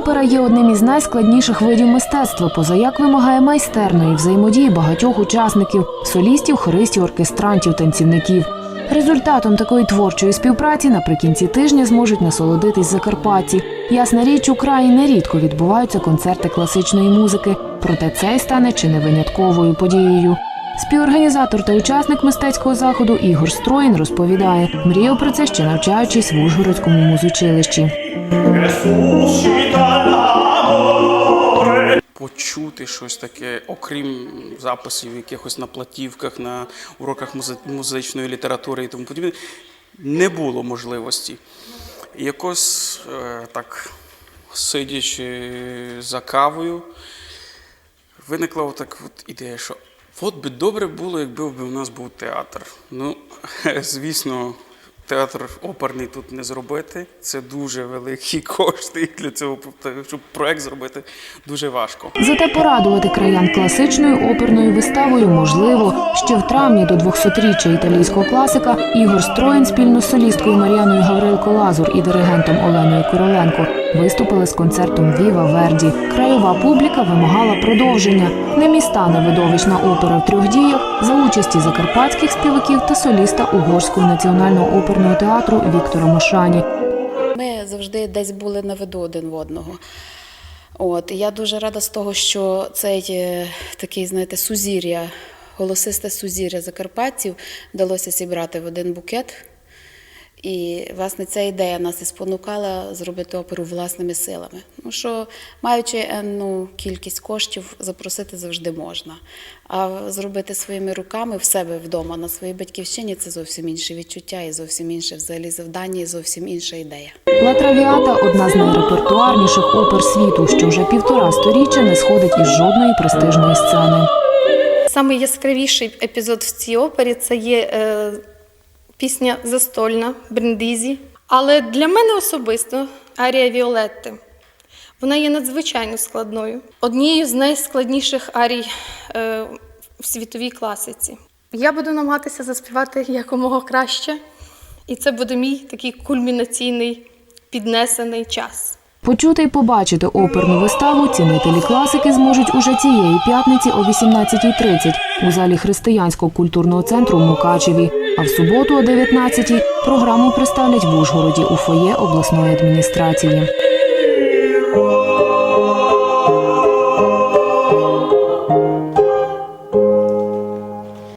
Опера є одним із найскладніших видів мистецтва, поза як вимагає майстерної взаємодії багатьох учасників солістів, хористів, оркестрантів, танцівників. Результатом такої творчої співпраці наприкінці тижня зможуть насолодитись закарпатці. Ясна річ, у краї нерідко відбуваються концерти класичної музики, проте цей стане чи не винятковою подією. Співорганізатор та учасник мистецького заходу Ігор Строїн розповідає, мріяв про це ще навчаючись в Ужгородському музичилищі. почути щось таке, окрім записів якихось на платівках, на уроках музичної літератури і тому подібне, не було можливості. Якось е, так, сидячи за кавою, виникла отак от ідея, що от би добре було, якби у нас був театр. Ну, звісно, театр оперний тут не зробити. Це дуже великі кошти для цього, щоб проект зробити, дуже важко. Зате порадувати краян класичною оперною виставою можливо. Ще в травні до 200-річчя італійського класика Ігор Строїн спільно з солісткою Мар'яною Гаврилко Лазур і диригентом Оленою Короленко виступили з концертом Віва Верді. Краєва публіка вимагала продовження. Не міста не видовищна опера в трьох діях за участі закарпатських співаків та соліста Угорського національного оперного театру Віктора Мошані. Ми завжди десь були на виду один в одного. От, я дуже рада з того, що цей е, такий, знаєте, сузір'я, голосисте сузір'я закарпатців вдалося зібрати в один букет. І, власне, ця ідея нас і спонукала зробити оперу власними силами. Ну що, маючи енну кількість коштів, запросити завжди можна. А зробити своїми руками в себе вдома на своїй батьківщині це зовсім інше відчуття і зовсім інше взагалі завдання, і зовсім інша ідея. Ла Травіата одна з найрепертуарніших опер світу, що вже півтора сторіччя не сходить із жодної престижної сцени. Самий яскравіший епізод в цій опері це є е, пісня Застольна брендизі. Але для мене особисто арія Віолетти. Вона є надзвичайно складною, однією з найскладніших арій е, в світовій класиці. Я буду намагатися заспівати якомога краще, і це буде мій такий кульмінаційний піднесений час. Почути і побачити оперну виставу цінителі класики зможуть уже цієї п'ятниці о 18.30 у залі Християнського культурного центру в Мукачеві. А в суботу о 19.00 програму представлять в Ужгороді у фоє обласної адміністрації.